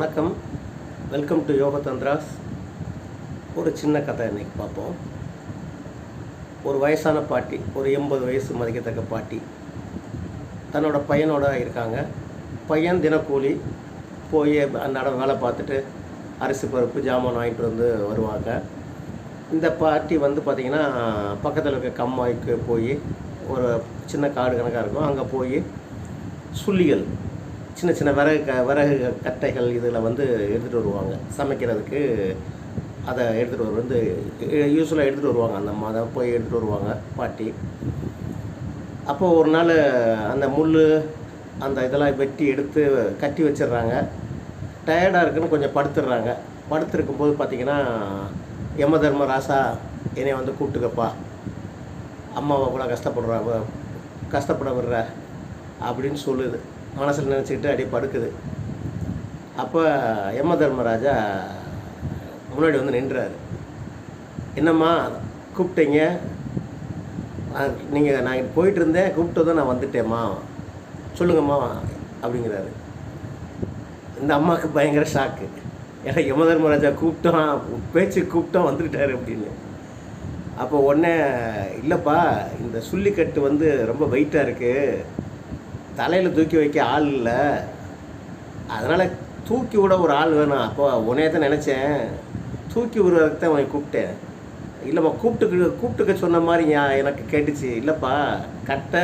வணக்கம். Welcome to யோக தந்திராஸ் ஒரு சின்ன கதை இன்னைக்கு பார்ப்போம். ஒரு வயசான பாட்டி ஒரு எண்பது வயசு மதிக்கத்தக்க பாட்டி தன்னோட பையனோட இருக்காங்க. பையன் தினக்கூலி போய் அன்றாட வேலை பார்த்துட்டு அரிசி பருப்பு ஜாமான் வாங்கிட்டு வந்து வருவாங்க. இந்த பாட்டி வந்து பார்த்திங்கன்னா பக்கத்தில் இருக்க கம்மாய்க்கு போய் ஒரு சின்ன காடு கணக்காக இருக்கும். அங்கே போய் சுள்ளிகள் சின்ன சின்ன விறகு க விறகு கட்டைகள் இதில் வந்து எடுத்துகிட்டு வருவாங்க. சமைக்கிறதுக்கு அதை எடுத்துகிட்டு வர வந்து யூஸ்வலாக எடுத்துகிட்டு வருவாங்க. அந்த அம்மா அதை போய் எடுத்துகிட்டு வருவாங்க பாட்டி. அப்போது ஒரு நாள் அந்த முள் அந்த இதெல்லாம் வெட்டி எடுத்து கட்டி வச்சிடுறாங்க. டயர்டாக இருக்குன்னு கொஞ்சம் படுத்துடுறாங்க. படுத்துருக்கும்போது பார்த்திங்கன்னா யம தர்ம ராசா என்னை வந்து கூப்பிட்டுக்கப்பா. அம்மாவை கூட கஷ்டப்படுறா கஷ்டப்பட விடுற அப்படின்னு சொல்லுது. மனசில் நினச்சிக்கிட்டு அப்படியே படுக்குது. அப்போ யம தர்மராஜா முன்னாடி வந்து நின்றாரு. என்னம்மா கூப்பிட்டீங்க? நீங்கள் நான் போயிட்டு இருந்தேன் கூப்பிட்டதும் நான் வந்துட்டேம்மா. சொல்லுங்கம்மா அப்படிங்கிறாரு. இந்த அம்மாவுக்கு பயங்கர ஷாக்கு ஏன்னா யம தர்மராஜா கூப்பிட்டோம் பேச்சு கூப்பிட்டோம் வந்துக்கிட்டாரு அப்படின்னு. அப்போ உடனே இல்லைப்பா இந்த சுள்ளிக்கட்டு வந்து ரொம்ப வெயிட்டாக இருக்குது தலையில் தூக்கி வைக்க ஆள் இல்லை. அதனால் தூக்கி விட ஒரு ஆள் வேணும். அப்போ உன்னைய தான் நினச்சேன். தூக்கி விடுறதுக்கு தான் உன்னை கூப்பிட்டேன். இல்லைம்மா கூப்பிட்டுக்க கூப்பிட்டுக்க சொன்ன மாதிரி எனக்கு கேட்டுச்சு. இல்லைப்பா கட்டை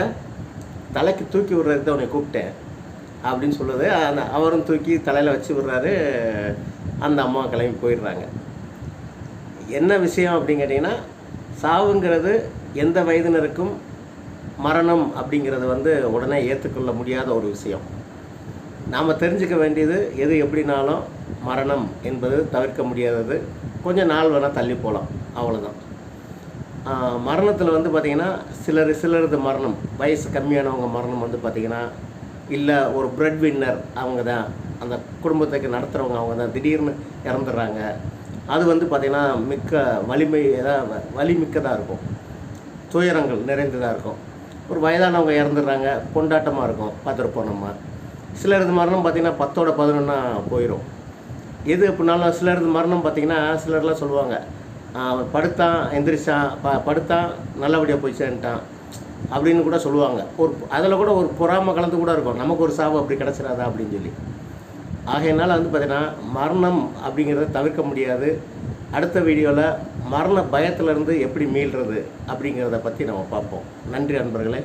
தலைக்கு தூக்கி விடுறதுக்கு தான் உன்னை கூப்பிட்டேன். அப்படின்னு சொல்லுது. அந்த அவரும் தூக்கி தலையில் வச்சு விடுறாரு. அந்த அம்மா கிளம்பி போயிடுறாங்க. என்ன விஷயம் அப்படின்னு கேட்டிங்கன்னா சாவுங்கிறது எந்த வயதினருக்கும் மரணம் அப்படிங்கிறது வந்து உடனே ஏற்றுக்கொள்ள முடியாத ஒரு விஷயம். நாம் தெரிஞ்சுக்க வேண்டியது எது எப்படினாலும் மரணம் என்பது தவிர்க்க முடியாதது. கொஞ்சம் நாள் வேணால் தள்ளி போகலாம் அவ்வளோதான் மரணத்தில் வந்து பார்த்திங்கன்னா சிலர் சிலரது மரணம் வயசு கம்மியானவங்க மரணம் வந்து பார்த்திங்கன்னா இல்லை ஒரு பிரெட் வின்னர் அவங்க தான் அந்த குடும்பத்துக்கு நடத்துகிறவங்க அவங்க தான் திடீர்னு இறந்துடுறாங்க. அது வந்து பார்த்திங்கன்னா மிக்க வலிமை ஏதாவது வலிமிக்கதாக இருக்கும். துயரங்கள் நிறைந்ததாக இருக்கும். ஒரு வயதானவங்க இறந்துடுறாங்க கொண்டாட்டமாக இருக்கும் பார்த்துருப்போம் நம்ம சிலரது மரணம் பார்த்திங்கன்னா பத்தோட பதினொன்னா போயிடும் எது எப்படினாலும் சிலரது மரணம் பார்த்திங்கன்னா சிலர்லாம் சொல்லுவாங்க அவன் படுத்தான் எந்திரிச்சான் ப படுத்தான் நல்லபடியாக போய் சேர்ந்துட்டான் அப்படின்னு கூட சொல்லுவாங்க. ஒரு அதில் கூட ஒரு பொறாமை கலந்து கூட இருக்கும் நமக்கு ஒரு சாவு அப்படி கிடச்சிடாதா? அப்படின்னு சொல்லி. ஆகையினால வந்து பார்த்திங்கன்னா மரணம் அப்படிங்கிறத தவிர்க்க முடியாது. அடுத்த வீடியோவில் மரண பயத்திலிருந்து எப்படி மீள்றது அப்படிங்கிறத பற்றி நம்ம பார்ப்போம். நன்றி நண்பர்களே